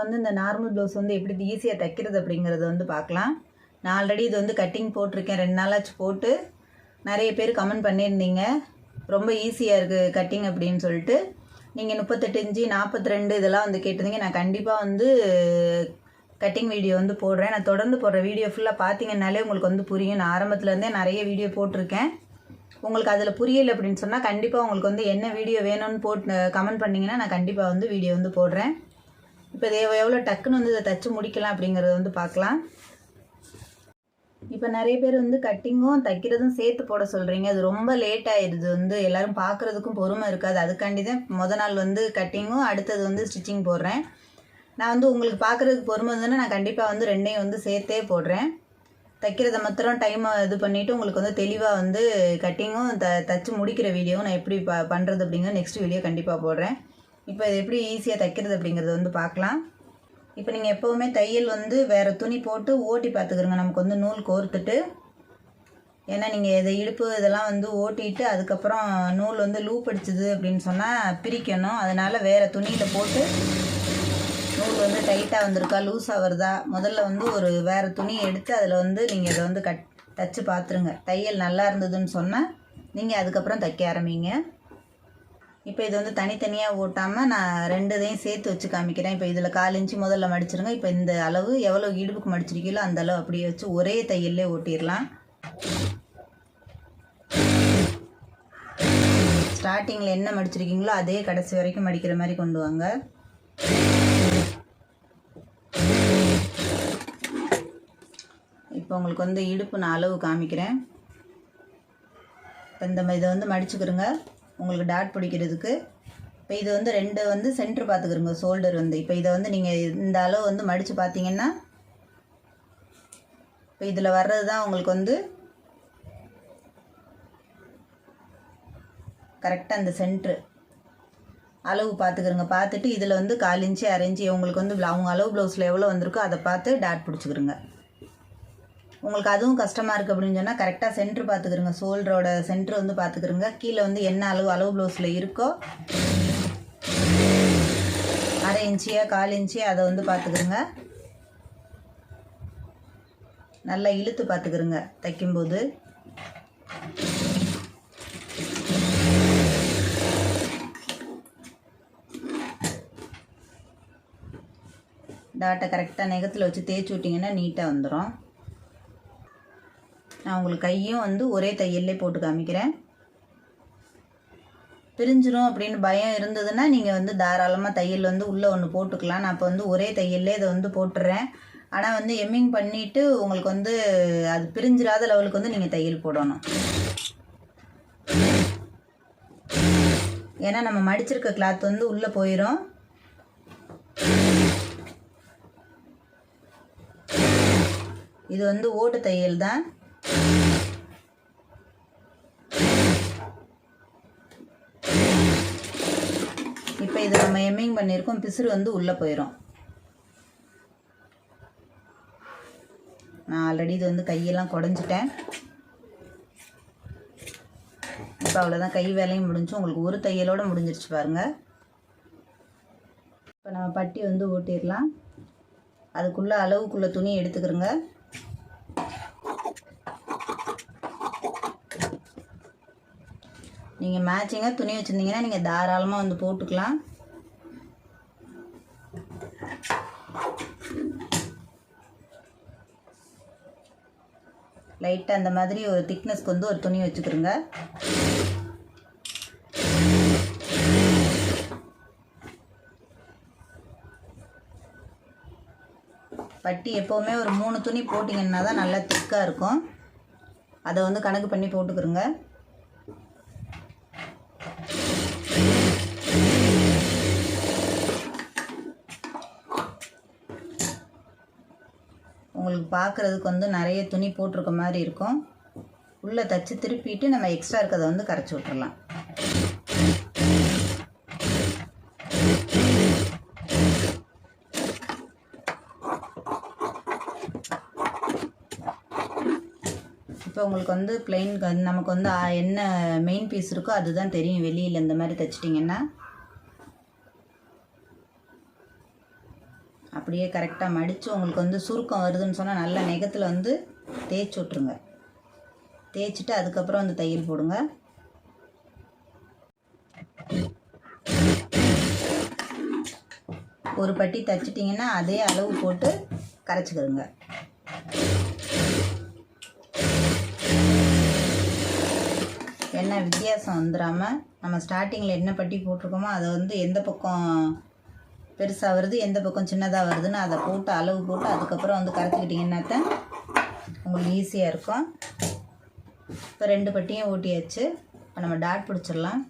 வீடியோவில் வந்து இந்த நார்மல் ப்ளவுஸ் வந்து எப்படி ஈஸியாக தைக்கிறது அப்படிங்கிறத வந்து பார்க்கலாம். நான் ஆல்ரெடி இது வந்து கட்டிங் போட்டிருக்கேன். ரெண்டு நாளாச்சு போட்டு நிறைய பேர் கமெண்ட் பண்ணியிருந்தீங்க. ரொம்ப ஈஸியாக இருக்குது கட்டிங் அப்படின்னு சொல்லிட்டு. நீங்கள் முப்பத்தெட்டு இன்ச்சு நாற்பத்தி ரெண்டு இதெல்லாம் வந்து கேட்டிருந்தீங்க. நான் கண்டிப்பாக வந்து கட்டிங் வீடியோ வந்து போடுறேன். நான் தொடர்ந்து போடுற வீடியோ ஃபுல்லாக பார்த்தீங்கன்னாலே உங்களுக்கு வந்து புரியும். நான் ஆரம்பத்துலேருந்தே நிறைய வீடியோ போட்டிருக்கேன். உங்களுக்கு அதில் புரியல அப்படின்னு சொன்னால் கண்டிப்பாக உங்களுக்கு வந்து என்ன வீடியோ வேணும்னு போட்டு கமெண்ட் பண்ணிங்கன்னா நான் கண்டிப்பாக வந்து வீடியோ வந்து போடுறேன். இப்போ இதை எவ்வளோ டக்குன்னு வந்து இதை தச்சு முடிக்கலாம் அப்படிங்கிறத வந்து பார்க்கலாம். இப்போ நிறைய பேர் வந்து கட்டிங்கும் தைக்கிறதும் சேர்த்து போட சொல்கிறீங்க அது ரொம்ப லேட் ஆயிடுது வந்து. எல்லாரும் பார்க்குறதுக்கும் பொறுமை இருக்காது. அதுக்காண்டி தான் முத நாள் வந்து கட்டிங்கும் அடுத்தது வந்து ஸ்டிச்சிங் போடுறேன். நான் வந்து உங்களுக்கு பார்க்குறதுக்கு பொறுமை இருந்ததுன்னா நான் கண்டிப்பாக வந்து ரெண்டையும் வந்து சேர்த்தே போடுறேன். தைக்கிறத மாத்திரம் டைமை இது பண்ணிவிட்டு உங்களுக்கு வந்து தெளிவாக வந்து கட்டிங்கும் த தச்சு முடிக்கிற வீடியோவும் நான் எப்படி ப பண்ணுறது அப்படிங்கிற நெக்ஸ்ட் வீடியோ கண்டிப்பாக போடுறேன். இப்போ இது எப்படி ஈஸியாக தைக்கிறது அப்படிங்கிறது வந்து பார்க்கலாம். இப்போ நீங்கள் எப்போவுமே தையல் வந்து வேறு துணி போட்டு ஓட்டி பார்த்துக்கிறங்க நமக்கு வந்து நூல் கோர்த்துட்டு. ஏன்னா நீங்கள் இதை இடுப்பு இதெல்லாம் வந்து ஓட்டிட்டு அதுக்கப்புறம் நூல் வந்து லூப் அடிச்சுது அப்படின்னு சொன்னால் பிரிக்கணும். அதனால் வேறு துணியில் போட்டு நூல் வந்து டைட்டாக வந்திருக்கா? லூஸாக வருதா? முதல்ல வந்து ஒரு வேறு துணி எடுத்து அதில் வந்து நீங்கள் இதை வந்து கட் தச்சு பார்த்துருங்க. தையல் நல்லா இருந்ததுன்னு சொன்னால் நீங்கள் அதுக்கப்புறம் தைக்க ஆரம்பிங்க. இப்போ இது வந்து தனித்தனியாக ஓட்டாமல் நான் ரெண்டு இதையும் சேர்த்து வச்சு காமிக்கிறேன். இப்போ இதில் கால் இன்ச்சு முதல்ல மடிச்சிருங்க. இப்போ இந்த அளவு எவ்வளோ இடுப்புக்கு மடிச்சிருக்கீங்களோ அந்த அளவு அப்படியே வச்சு ஒரே தையல்லே ஓட்டிடலாம். ஸ்டார்டிங்கில் என்ன மடிச்சிருக்கீங்களோ அதே கடைசி வரைக்கும் மடிக்கிற மாதிரி கொண்டு வாங்க. இப்போ உங்களுக்கு வந்து இடுப்பு நான் அளவு காமிக்கிறேன். இப்போ இந்த இதை வந்து மடிச்சுக்கிறோங்க உங்களுக்கு டாட் பிடிக்கிறதுக்கு இப்போ இது வந்து ரெண்டு வந்து சென்டர் பார்த்துக்குருங்க ஷோல்டர் வந்து. இப்போ இதை வந்து நீங்கள் இந்த அளவு வந்து மடித்து பார்த்தீங்கன்னா இப்போ இதில் வர்றது தான் உங்களுக்கு வந்து கரெக்டாக அந்த சென்ட்ரு அளவு பார்த்துக்கிறோங்க பார்த்துட்டு இதில் வந்து கால் இன்ச்சு உங்களுக்கு வந்து அவங்க அளவு ப்ளவுஸில் எவ்வளோ வந்திருக்கோ அதை பார்த்து டாட் பிடிச்சிக்கிறோங்க உங்களுக்கு அதுவும் கஷ்டமாக இருக்குது அப்படின்னு சொன்னால் கரெக்டாக சென்ட்ரு பார்த்துக்கிறோங்க ஷோல்டரோட சென்ட்ரு வந்து பார்த்துக்கிறோங்க கீழே வந்து என்ன அளவு அளவு ப்ளவுஸில் இருக்கோ அரை இன்ச்சியாக கால் இன்ச்சியாக அதை வந்து பார்த்துக்கிறோங்க நல்லா இழுத்து பார்த்துக்கிறோங்க தைக்கும்போது. டாட்டை கரெக்டாக நெகத்தில் வச்சு தேய்ச்சி விட்டிங்கன்னா நீட்டாக வந்துடும் நான் உங்களுக்கு கையும் வந்து ஒரே தையல்லே போட்டு காமிக்கிறேன். பிரிஞ்சிரும் அப்படின்னு பயம் இருந்ததுன்னா நீங்கள் வந்து தாராளமாக தையல் வந்து உள்ளே ஒன்று போட்டுக்கலாம். நான் இப்போ வந்து ஒரே தையல்லே இதை வந்து போட்டுடுறேன் ஆனால் வந்து எம்மிங் பண்ணிவிட்டு உங்களுக்கு வந்து அது பிரிஞ்சிடாத லெவலுக்கு வந்து நீங்கள் தையல் போடணும். ஏன்னா நம்ம மடிச்சிருக்க கிளாத் வந்து உள்ளே போயிடும் இது வந்து ஓட்டு தையல் தான். இப்போ இதை நம்ம எம்மிங் பண்ணியிருக்கோம் பிசுறு வந்து உள்ளே போயிடும் நான் ஆல்ரெடி இது வந்து கையெல்லாம் குடஞ்சிட்டேன். இப்போ அவ்வளோதான் கை வேலையும் முடிஞ்சு உங்களுக்கு ஒரு தையலோடு முடிஞ்சிருச்சு பாருங்கள் இப்போ நம்ம பட்டி வந்து ஓட்டிடலாம். அதுக்குள்ளே அளவுக்குள்ளே துணி எடுத்துக்கிறோங்க. நீங்கள் மேட்சிங்காக துணி வச்சுருந்தீங்கன்னா நீங்கள் தாராளமாக வந்து போட்டுக்கலாம். லைட்டாக அந்த மாதிரி ஒரு திக்னஸ்க்கு வந்து ஒரு துணி வச்சுக்கிறோங்க பட்டி எப்போவுமே ஒரு மூணு துணி போட்டிங்கன்னா தான் நல்லா திக்காக இருக்கும். அதை வந்து கணக்கு பண்ணி போட்டுக்கிறோங்க உங்களுக்கு பார்க்குறதுக்கு வந்து நிறைய துணி போட்டிருக்க மாதிரி இருக்கும். உள்ளே தச்சு திருப்பிட்டு நம்ம எக்ஸ்ட்ரா இருக்கிறத வந்து கரைச்சி விட்டுறலாம். இப்போ உங்களுக்கு வந்து பிளெயின் நமக்கு வந்து என்ன மெயின் பீஸ் இருக்கோ அதுதான் தெரியும். வெளியில் இந்த மாதிரி தைச்சிட்டிங்கன்னா. அப்படியே கரெக்டாக மடித்து உங்களுக்கு வந்து சுருக்கம் வருதுன்னு சொன்னால் நல்லா நெகத்தில் வந்து தேய்ச்சி விட்ருங்க தேய்ச்சிட்டு அதுக்கப்புறம் வந்து தையல் போடுங்க. ஒரு பட்டி தைச்சிட்டிங்கன்னா அதே அளவு போட்டு கரைச்சிக்கிறோங்க என்ன வித்தியாசம் வந்துடாமல் நம்ம ஸ்டார்டிங்கில் என்ன பட்டி போட்டிருக்கோமோ அதை வந்து எந்த பக்கம் பெருசாக வருது எந்த பக்கம் சின்னதாக வருதுன்னு அதை போட்டு அளவு போட்டு அதுக்கப்புறம் வந்து கரைச்சிக்கிட்டிங்கன்னா தான் உங்களுக்கு ஈஸியாக இருக்கும். இப்போ ரெண்டு பட்டியும் ஊட்டியாச்சு. இப்போ நம்ம டாட் பிடிச்சிடலாம்.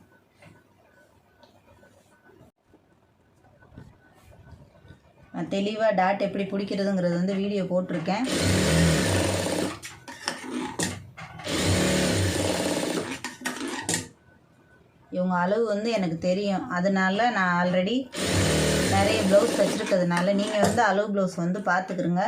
நான் தெளிவாக டாட் எப்படி பிடிக்கிறதுங்கிறது வந்து வீடியோ போட்டிருக்கேன். இவங்க அளவு வந்து எனக்கு தெரியும். அதனால நான் ஆல்ரெடி நிறைய ப்ளவுஸ் வச்சுருக்கிறதுனால நீங்கள் வந்து அளவு ப்ளவுஸ் வந்து பார்த்துக்குருங்க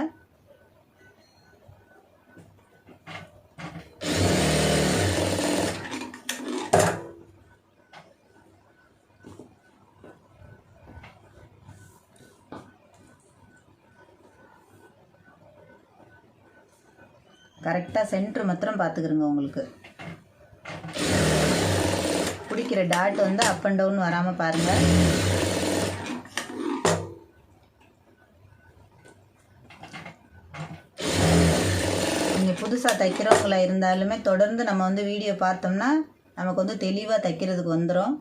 கரெக்டாக சென்ட்ரு மாத்திரம் பார்த்துக்குருங்க உங்களுக்கு. பிடிக்கிற டாட் வந்து அப் அண்ட் டவுன் வராமல் பாருங்கள் நீங்கள் புதுசாக தைக்கிறவங்களா இருந்தாலுமே தொடர்ந்து நம்ம வந்து வீடியோ பார்த்தோம்னா நமக்கு வந்து தெளிவாக தைக்கிறதுக்கு வந்துடும்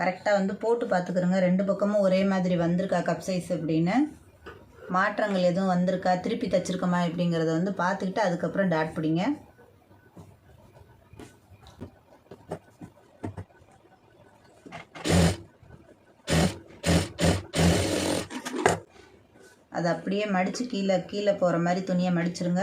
கரெக்டாக வந்து போட்டு பார்த்துக்கிறோங்க. ரெண்டு பக்கமும் ஒரே மாதிரி வந்திருக்கா கப் சைஸ் அப்படின்னு. மாற்றங்கள் எதுவும் வந்திருக்கா? திருப்பி தைச்சிருக்கோமா அப்படிங்கிறத வந்து பார்த்துக்கிட்டு அதுக்கப்புறம் டாட் பிடிங்க. அதை அப்படியே மடித்து கீழே கீழே போகிற மாதிரி துணியை மடிச்சிருங்க.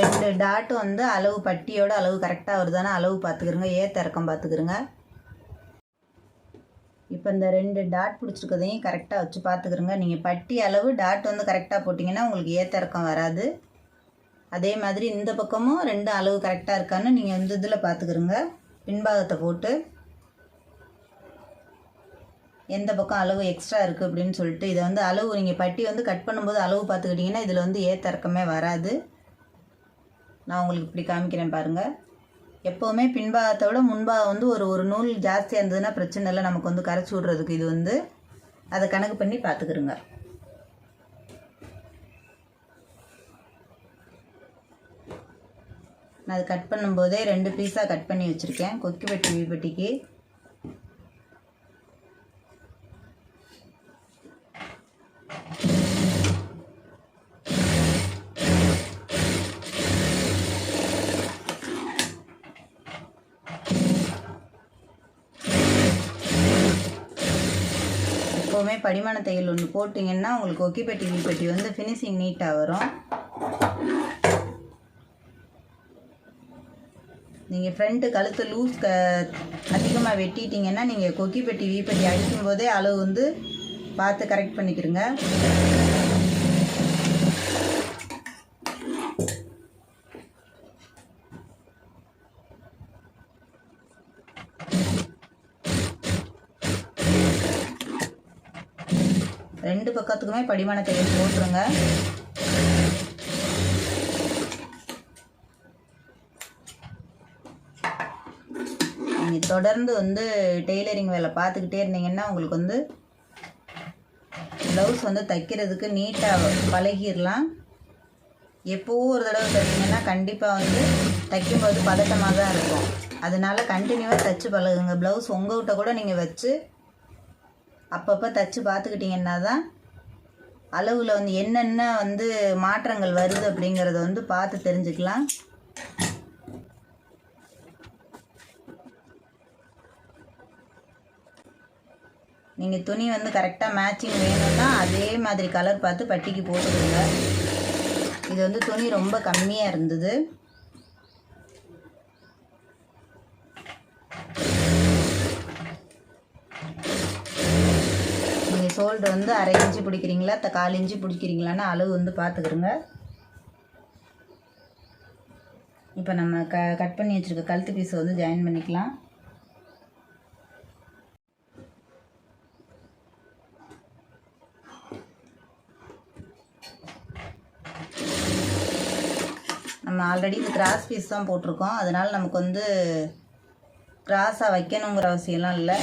ரெண்டு டாட்டும் வந்து அளவு பட்டியோட அளவு கரெக்டாக வருதானே? அளவு பார்த்துக்கிறோங்க ஏத்த இறக்கம் இப்போ இந்த ரெண்டு டாட் பிடிச்சிருக்கதையும் கரெக்டாக வச்சு பார்த்துக்கிறோங்க நீங்கள் பட்டி அளவு டாட் வந்து கரெக்டாக போட்டிங்கன்னா உங்களுக்கு ஏத்த இறக்கம் வராது. அதே மாதிரி இந்த பக்கமும் ரெண்டு அளவு கரெக்டாக இருக்கான்னு நீங்கள் வந்து இதில் பார்த்துக்கிறோங்க பின்பாகத்தை போட்டு எந்த பக்கம் அளவு எக்ஸ்ட்ரா இருக்குது அப்படின்னு சொல்லிட்டு இதை வந்து அளவு நீங்கள் பட்டி வந்து கட் பண்ணும்போது அளவு பார்த்துக்கிட்டிங்கன்னா இதில் வந்து ஏத்த இறக்கமே வராது. நான் உங்களுக்கு இப்படி காமிக்கிறேன் பாருங்கள் எப்போவுமே பின்பாகத்தை விட முன்பாக வந்து ஒரு ஒரு நூல் ஜாஸ்தியாக இருந்ததுன்னா பிரச்சனை இல்லை. நமக்கு வந்து கரைச்சி விட்றதுக்கு இது வந்து அதை கணக்கு பண்ணி பார்த்துக்கிறோங்க நான் அது கட் பண்ணும்போதே ரெண்டு பீஸாக கட் பண்ணி வச்சுருக்கேன். கொக்கி பெட்டி வீப்பட்டிக்கு எப்போவுமே படிமான தையல் ஒன்று போட்டிங்கன்னா உங்களுக்கு ஒக்கிப்பெட்டி வீப்பெட்டி வந்து ஃபினிஷிங் நீட்டாக வரும். நீங்கள் ஃப்ரண்ட்டு கழுத்து லூஸ் க அதிகமாக வெட்டிட்டீங்கன்னா நீங்கள் கொக்கி பெட்டி வீப்பெட்டி அடிக்கும் போதே அளவு வந்து பார்த்து கரெக்ட் பண்ணிக்கிறங்க ரெண்டு பக்கத்துக்குமே படிமான தையல் போட்டுருங்க. நீங்கள் தொடர்ந்து வந்து டெய்லரிங் வேலை பார்த்துக்கிட்டே இருந்தீங்கன்னா உங்களுக்கு வந்து ப்ளவுஸ் வந்து தைக்கிறதுக்கு நீட்டாக பழகிடலாம் எப்போவும் ஒரு தடவை தைச்சிங்கன்னா கண்டிப்பாக வந்து தைக்கும்போது பதட்டமாக தான் இருக்கும். அதனால கண்டினியூவாக தைச்சு பழகுங்க. ப்ளவுஸ் உங்கள்கிட்ட கூட நீங்கள் வச்சு அப்பப்போ தைச்சு பார்த்துக்கிட்டிங்கன்னா தான் அளவில் வந்து என்னென்ன வந்து மாற்றங்கள் வருது அப்படிங்கிறத வந்து பார்த்து தெரிஞ்சுக்கலாம். நீங்கள் துணி வந்து கரெக்டாக மேட்சிங் வேணும்னா அதே மாதிரி கலர் பார்த்து பட்டிக்கு போட்டுக்கோங்க. இது வந்து துணி ரொம்ப கம்மியாக இருந்தது. நீங்கள் சோல்டு வந்து அரை இன்ச்சு பிடிக்கிறீங்களா? த கால் இன்ச்சு பிடிக்கிறீங்களான்னு அளவு வந்து பார்த்துக்கிறோங்க இப்போ நம்ம க கட் பண்ணி வச்சுருக்க கழுத்து பீஸை வந்து ஜாயின் பண்ணிக்கலாம். நம்ம ஆல்ரெடி இது கிராஸ் பீஸ் தான் போட்டிருக்கோம். அதனால் நமக்கு வந்து கிராஸாக வைக்கணுங்கிற அவசியம்லாம் இல்லை.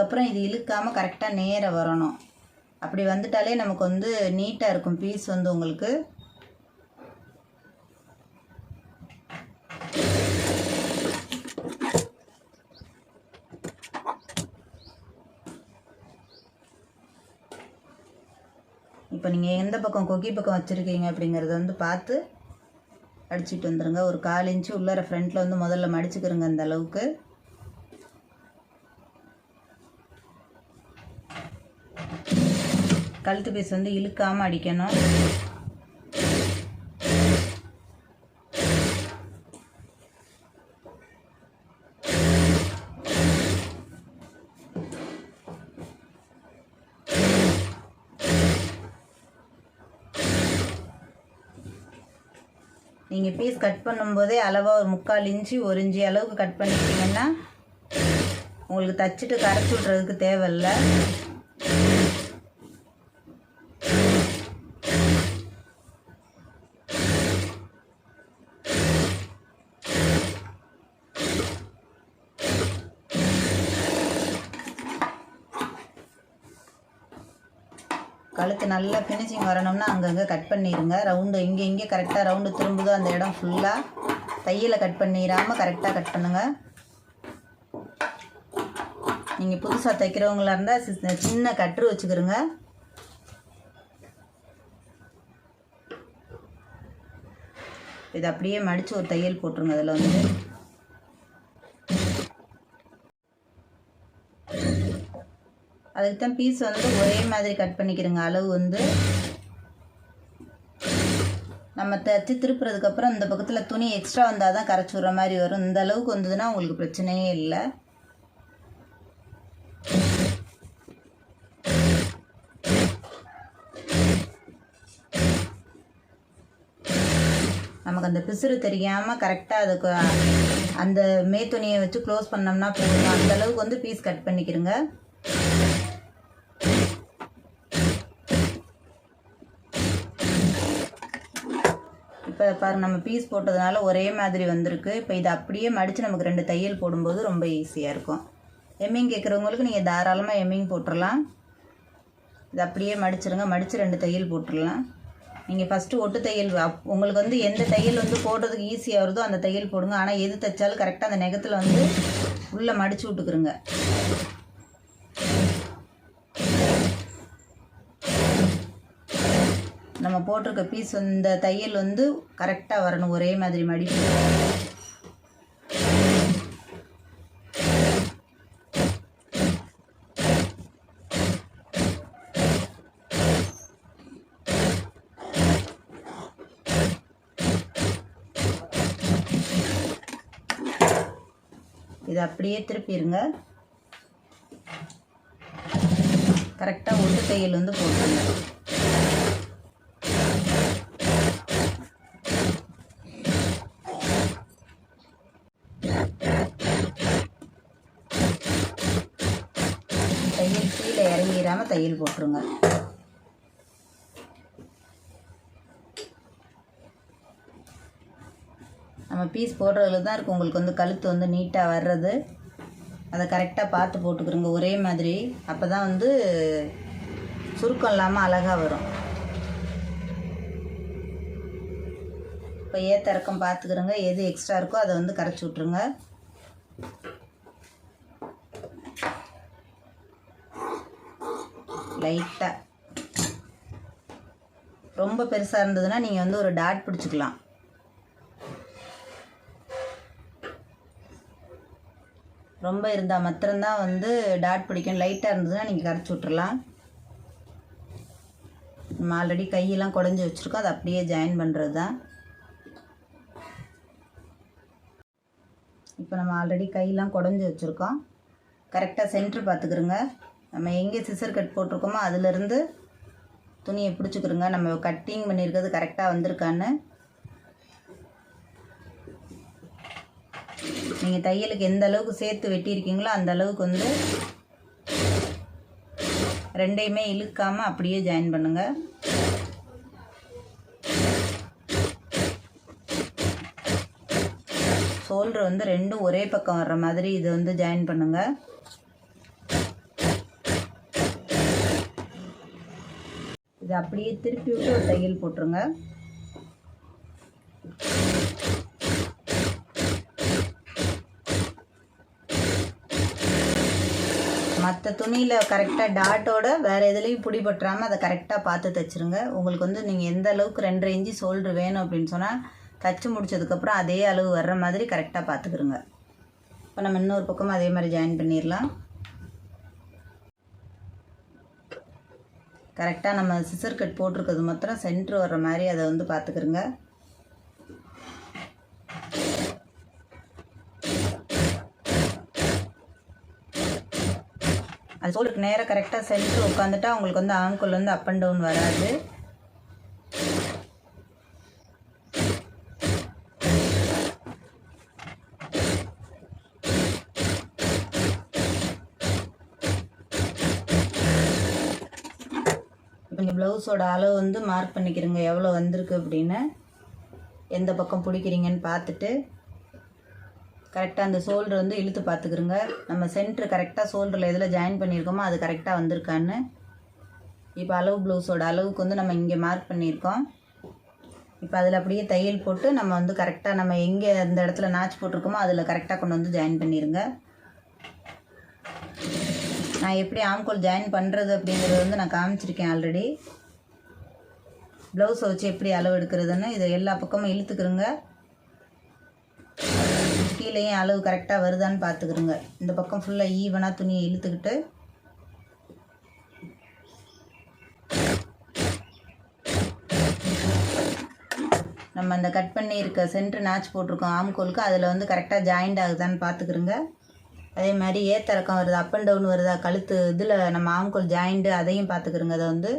அதுக்கப்புறம் இது இழுக்காமல் கரெக்டாக நேராக வரணும். அப்படி வந்துட்டாலே நமக்கு வந்து நீட்டாக இருக்கும் பீஸ் வந்து உங்களுக்கு. இப்போ நீங்கள் எந்த பக்கம் கொக்கி பக்கம் வச்சுருக்கீங்க அப்படிங்கிறத வந்து பார்த்து அடிச்சுட்டு வந்துடுங்க ஒரு கால் இன்ச்சு உள்ளார ஃப்ரண்ட்டில் வந்து முதல்ல மடிச்சுக்கிறோங்க அந்த அளவுக்கு. கழுத்து பீஸ் வந்து இழுக்காமல் அடிக்கணும். நீங்கள் பீஸ் கட் பண்ணும்போதே அளவாக ஒரு முக்கால் இன்ச்சு ஒரு இன்ச்சு அளவுக்கு கட் பண்ணிட்டீங்கன்னா உங்களுக்கு தச்சுட்டு கரைச்சி விட்றதுக்கு தேவையில்ல. கழுத்து நல்லா ஃபினிஷிங் வரணும்னா அங்கங்கே கட் பண்ணிடுங்க ரவுண்டு இங்கே இங்கே கரெக்டாக ரவுண்டு திரும்புதோ அந்த இடம் ஃபுல்லாக தையலை கட் பண்ணிடாமல் கரெக்டாக கட் பண்ணுங்கள் நீங்கள் புதுசாக தைக்கிறவங்களா இருந்தால் சி- சின்ன கட்ரு வச்சுக்கிறோங்க இது அப்படியே மடித்து ஒரு தையல் போட்டுருங்க. அதில் வந்து அதுக்கு தான் பீஸ் வந்து ஒரே மாதிரி கட் பண்ணிக்கிறோங்க. அளவு வந்து நம்ம தைச்சி திருப்புறதுக்கப்புறம் இந்த பக்கத்தில் துணி எக்ஸ்ட்ரா வந்தால் தான் கரைச்சி விட்ற மாதிரி வரும். இந்த அளவுக்கு வந்ததுன்னா உங்களுக்கு பிரச்சனையே இல்லை. நமக்கு அந்த பிசுறு தெரியாமல் கரெக்டாக அதுக்கு அந்த மே துணியை வச்சு க்ளோஸ் பண்ணோம்னா போதும். அந்த அளவுக்கு வந்து பீஸ் கட் பண்ணிக்கிறோங்க. இப்போ பாரு நம்ம பீஸ் போட்டதுனால ஒரே மாதிரி வந்திருக்கு. இப்போ இதை அப்படியே மடித்து நமக்கு ரெண்டு தையல் போடும்போது ரொம்ப ஈஸியாக இருக்கும். எம்மிங் கேட்குறவங்களுக்கு நீங்கள் தாராளமாக எம்மிங் போட்டுடலாம் இது அப்படியே மடிச்சிருங்க. மடித்து ரெண்டு தையல் போட்டுடலாம் நீங்கள் ஃபஸ்ட்டு ஒட்டு தையல் அப்- உங்களுக்கு வந்து எந்த தையல் வந்து போடுறதுக்கு ஈஸியாக வருதோ அந்த தையல் போடுங்க. ஆனால் எது தைச்சாலும் கரெக்டாக அந்த நெகத்தில் வந்து உள்ளே மடித்து விட்டுக்குருங்க நம்ம போட்டிருக்க பீஸ் இந்த தையல் வந்து கரெக்டாக வரணும். ஒரே மாதிரி மடிப்பு. இதை அப்படியே திருப்பிடுங்க கரெக்டாக ஒட்டு தையல் வந்து போட்டுருங்க தையல் இல்லாமல் தையல் போட்டுருங்க. நம்ம பீஸ் போடுறதுல தான் இருக்குது உங்களுக்கு வந்து கழுத்து வந்து நீட்டாக வர்றது. அதை கரெக்டாக பார்த்து போட்டுக்கிறோங்க. ஒரே மாதிரி. அப்போ தான் வந்து சுருக்கம் இல்லாமல் அழகாக வரும். இப்போ ஏத்த இறக்கம் பார்த்துக்கிறோங்க. எது எக்ஸ்ட்ரா இருக்கோ அதை வந்து கரைச்சி விட்ருங்க லைட்டாக ரொம்ப பெருசாக இருந்ததுன்னா நீங்கள் வந்து ஒரு டாட் பிடிச்சிக்கலாம். ரொம்ப இருந்தால் மாத்திரம்தான் வந்து டாட் பிடிக்கும். லைட்டாக இருந்ததுன்னா நீங்கள் கரைச்சி விட்றலாம் நம்ம ஆல்ரெடி கையெல்லாம் குடஞ்சி வச்சுருக்கோம். அதை அப்படியே ஜாயின் பண்ணுறது தான் இப்போ நம்ம ஆல்ரெடி கையெல்லாம் குடஞ்சி வச்சுருக்கோம். கரெக்டாக சென்ட்ரு பார்த்துக்குறோங்க நம்ம எங்கே சிசர் கட் போட்டிருக்கோமோ அதுலேருந்து துணியை பிடிச்சிக்கிறோங்க நம்ம கட்டிங் பண்ணியிருக்கிறது கரெக்டாக வந்திருக்கான்னு. நீங்கள் தையலுக்கு எந்த அளவுக்கு சேர்த்து வெட்டியிருக்கீங்களோ அந்த அளவுக்கு வந்து ரெண்டையுமே இழுக்காமல் அப்படியே ஜாயின் பண்ணுங்கள் ஷோல்டர் வந்து ரெண்டும் ஒரே பக்கம் வர்ற மாதிரி இது வந்து ஜாயின் பண்ணுங்கள் இது அப்படியே திருப்பி விட்டு ஒரு தையல் போட்டுருங்க. மற்ற துணியில் கரெக்டாக டாட்டோட வேறு எதுலேயும் பிடிபட்டுறாமல் அதை கரெக்டாக பார்த்து தைச்சிருங்க. உங்களுக்கு வந்து நீங்கள் எந்த அளவுக்கு ரெண்டரை இன்ச்சு சோல்டர் வேணும் அப்படின்னு சொன்னால் தச்சு முடிச்சதுக்கப்புறம் அதே அளவு வர்ற மாதிரி கரெக்டாக பார்த்துக்குருங்க. இப்போ நம்ம இன்னொரு பக்கமும் அதே மாதிரி ஜாயின் பண்ணிடலாம் கரெக்டாக நம்ம சிசர் கட் போட்டிருக்கிறது மாத்திரம் சென்ட்ரு வர்ற மாதிரி அதை வந்து பார்த்துக்குருங்க அது சோலுக்கு நேராக கரெக்டாக சென்ட்ரு உட்காந்துட்டா உங்களுக்கு வந்து ஆங்குள் வந்து அப் அண்ட் டவுன் வராது இப்போ நீங்கள் ப்ளவுஸோட அளவு வந்து மார்க் பண்ணிக்கிறேங்க. எவ்வளோ வந்திருக்கு அப்படின்னு. எந்த பக்கம் பிடிக்கிறீங்கன்னு பார்த்துட்டு கரெக்டாக அந்த ஷோல்டர் வந்து இழுத்து பார்த்துக்கிறோங்க. நம்ம சென்ட்ரு கரெக்டாக ஷோல்டரில் எதில் ஜாயின் பண்ணியிருக்கோமோ அது கரெக்டாக வந்திருக்கான்னு. இப்போ அளவு ப்ளவுஸோட அளவுக்கு வந்து நம்ம இங்கே மார்க் பண்ணியிருக்கோம். இப்போ அதில் அப்படியே தையல் போட்டு நம்ம வந்து கரெக்டாக நம்ம எங்கே அந்த இடத்துல நாச்சு போட்டிருக்கோமோ அதில் கரெக்டாக கொண்டு வந்து ஜாயின் பண்ணிடுங்க நான் எப்படி ஆம்கோல் ஜாயின் பண்ணுறது அப்படிங்கிறது வந்து நான் காமிச்சிருக்கேன் ஆல்ரெடி ப்ளவுஸை வச்சு எப்படி அளவு எடுக்கிறதுன்னு இதை எல்லா பக்கமும் இழுத்துக்கிறோங்க கீழேயும் அளவு கரெக்டாக வருதான்னு பார்த்துக்கிறோங்க இந்த பக்கம் ஃபுல்லாக ஈவனாக துணியை இழுத்துக்கிட்டு. நம்ம அந்த கட் பண்ணி இருக்க சென்ட்ரு நாச் போட்டிருக்கோம் ஆம்கோலுக்கு அதில் வந்து கரெக்டாக ஜாயிண்ட் ஆகுதான்னு பார்த்துக்கிறோங்க அதே மாதிரி ஏத்திறக்கம் வருது அப் அண்ட் டவுன் வருதா கழுத்து இதில் நம்ம ஆம்கோல் ஜாயிண்ட்டு அதையும் பார்த்துக்கிறோங்க அதை வந்து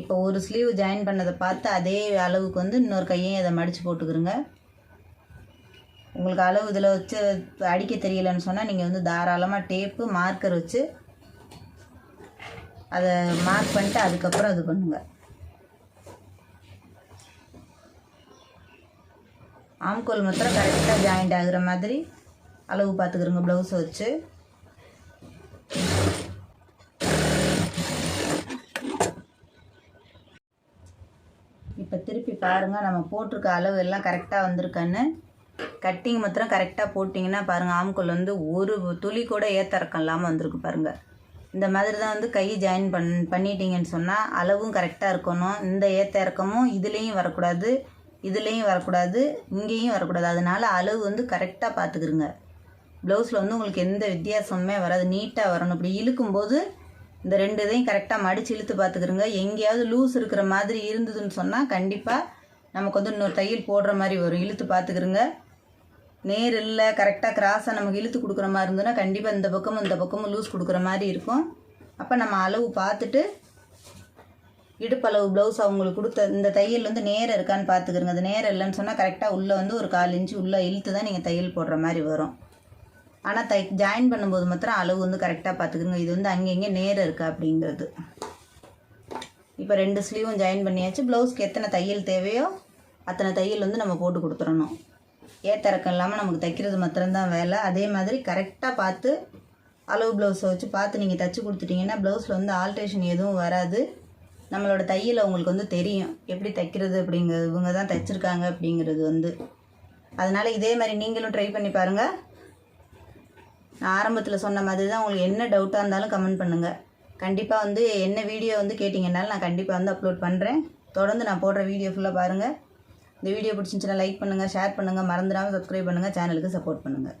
இப்போ ஒரு ஸ்லீவ் ஜாயின் பண்ணதை பார்த்து அதே அளவுக்கு வந்து இன்னொரு கையையும் அதை மடித்து போட்டுக்கிறோங்க. உங்களுக்கு அளவு இதில் வச்சு அடிக்க தெரியலன்னு சொன்னால் நீங்கள் வந்து தாராளமாக டேப்பு மார்க்கர் வச்சு அதை மார்க் பண்ணிட்டு அதுக்கப்புறம் இது பண்ணுங்கள் ஆம்கோல் மாத்திரம் கரெக்டாக ஜாயிண்ட் ஆகுற மாதிரி அளவு பார்த்துக்கிறோங்க ப்ளவுஸை வச்சு. இப்போ திருப்பி பாருங்கள் நம்ம போட்டிருக்க அளவு எல்லாம் கரெக்டாக வந்திருக்கான்னு. கட்டிங் மாத்திரம் கரெக்டாக போட்டிங்கன்னா பாருங்கள் ஆம்கோல் வந்து ஒரு துளி கூட ஏத்தறக்கம் இல்லாமல் வந்திருக்கு பாருங்கள் இந்த மாதிரி தான் வந்து கை ஜாயின் பண் பண்ணிட்டீங்கன்னு சொன்னால் அளவும் கரெக்டாக இருக்கணும். இந்த ஏத்த இறக்கமும் இதுலேயும் வரக்கூடாது இதுலேயும் வரக்கூடாது இங்கேயும் வரக்கூடாது. அதனால் அளவு வந்து கரெக்டாக பார்த்துக்கிருங்க ப்ளவுஸில் வந்து உங்களுக்கு எந்த வித்தியாசமுமே வராது. நீட்டாக வரணும். இப்படி இழுக்கும்போது இந்த ரெண்டு இதையும் கரெக்டாக மடித்து இழுத்து பார்த்துக்கிறோங்க எங்கேயாவது லூஸ் இருக்கிற மாதிரி இருந்ததுன்னு சொன்னால் கண்டிப்பாக நமக்கு வந்து இன்னொரு தையல் போடுற மாதிரி வரும். இழுத்து பார்த்துக்கிறோங்க நேர் இல்லை கரெக்டாக கிராஸாக நமக்கு இழுத்து கொடுக்குற மாதிரி இருந்ததுன்னா கண்டிப்பாக இந்த பக்கமும் இந்த பக்கமும் லூஸ் கொடுக்குற மாதிரி இருக்கும். அப்போ நம்ம அளவு பார்த்துட்டு இடுப்பளவு ப்ளவுஸ் அவங்களுக்கு கொடுத்த இந்த தையல் வந்து நேரம் இருக்கான்னு பார்த்துக்கிறோங்க அது நேரம் இல்லைன்னு சொன்னால் கரெக்டாக உள்ளே வந்து ஒரு கால் இன்ச்சு உள்ளே இழுத்து தான் நீங்கள் தையல் போடுற மாதிரி வரும். ஆனால் தை ஜாயின் பண்ணும்போது மாத்திரம் அளவு வந்து கரெக்டாக பார்த்துக்கோங்க இது வந்து அங்கங்கே நேரம் இருக்கா அப்படிங்கிறது இப்போ ரெண்டு ஸ்லீவும் ஜாயின் பண்ணியாச்சு. ப்ளவுஸ்க்கு எத்தனை தையல் தேவையோ அத்தனை தையல் வந்து நம்ம போட்டு கொடுத்துடணும். ஏத்திறக்கம் இல்லாமல் நமக்கு தைக்கிறது மாத்திரம்தான் வேலை. அதே மாதிரி கரெக்டாக பார்த்து அளவு ப்ளவுஸை வச்சு பார்த்து நீங்கள் தைச்சி கொடுத்துட்டீங்கன்னா ப்ளவுஸில் வந்து ஆல்ட்ரேஷன் எதுவும் வராது. நம்மளோட தையல் அவங்களுக்கு வந்து தெரியும். எப்படி தைக்கிறது அப்படிங்கிறது. இவங்க தான் தைச்சிருக்காங்க அப்படிங்கிறது வந்து. அதனால் இதே மாதிரி நீங்களும் ட்ரை பண்ணி பாருங்கள் நான் ஆரம்பத்தில் சொன்ன மாதிரி தான் உங்களுக்கு என்ன டவுட்டாக இருந்தாலும் கமெண்ட் பண்ணுங்கள் கண்டிப்பாக வந்து என்ன வீடியோ வந்து கேட்டிங்கனாலும் நான் கண்டிப்பாக வந்து அப்லோட் பண்ணுறேன் தொடர்ந்து நான் போடுற வீடியோ ஃபுல்லாக பாருங்கள் இந்த வீடியோ பிடிச்சிருந்துச்சுன்னா லைக் பண்ணுங்கள் ஷேர் பண்ணுங்கள் மறந்துடாமல் சப்ஸ்கிரைப் பண்ணுங்கள் சேனலுக்கு சப்போர்ட் பண்ணுங்கள்